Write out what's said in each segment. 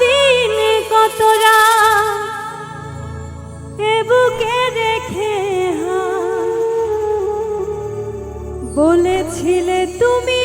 দিন কতরা এ বুকে রেখে বলেছিলে তুমি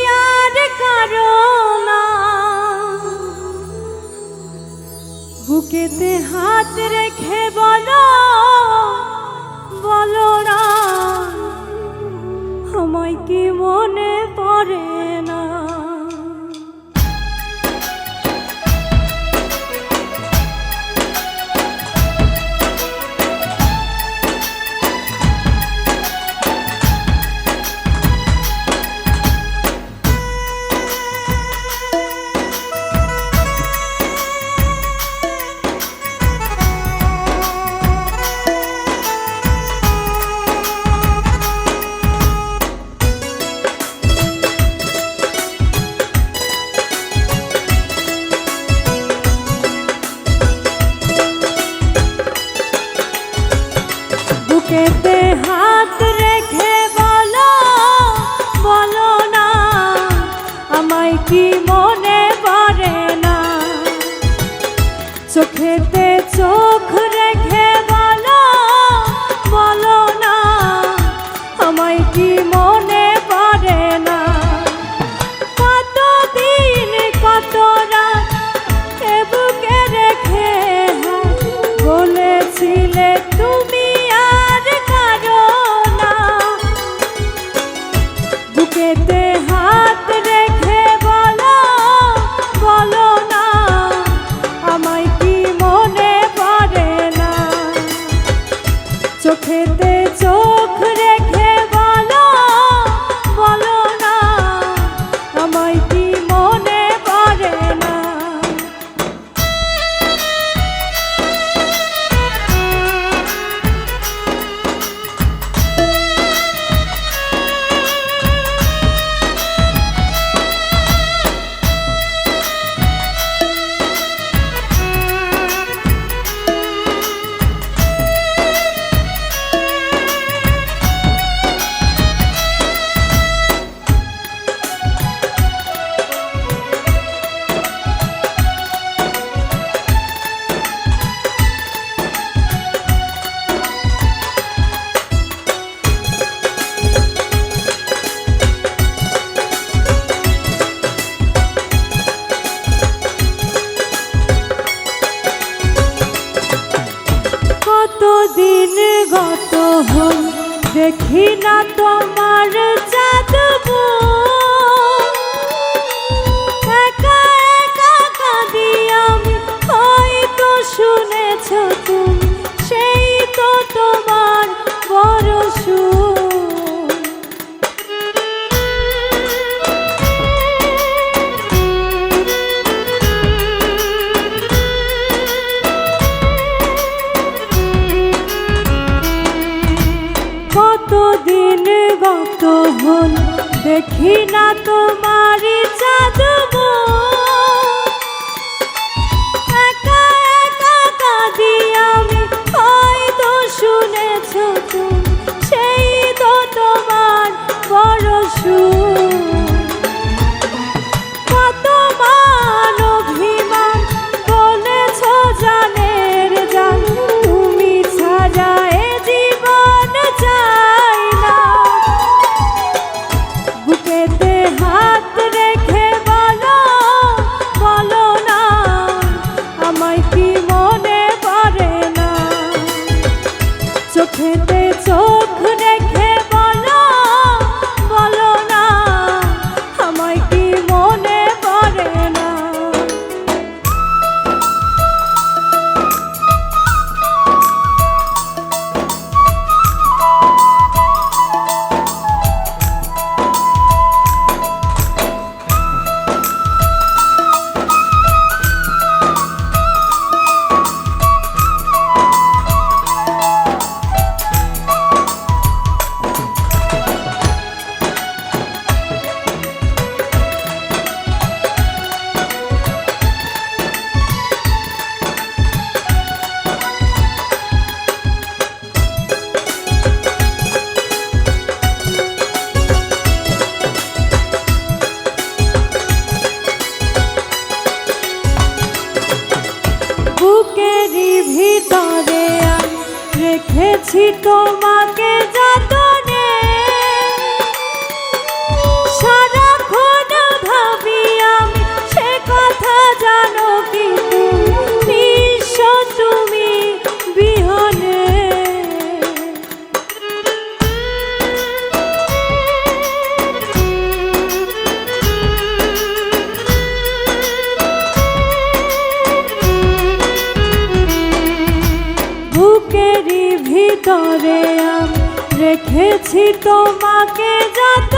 কত হন দেখি না তোমার দেখি না তোমার জাদু ভিতরে রেখেছি তোমাকে যত ভিতরে রেখেছি তোমাকে যত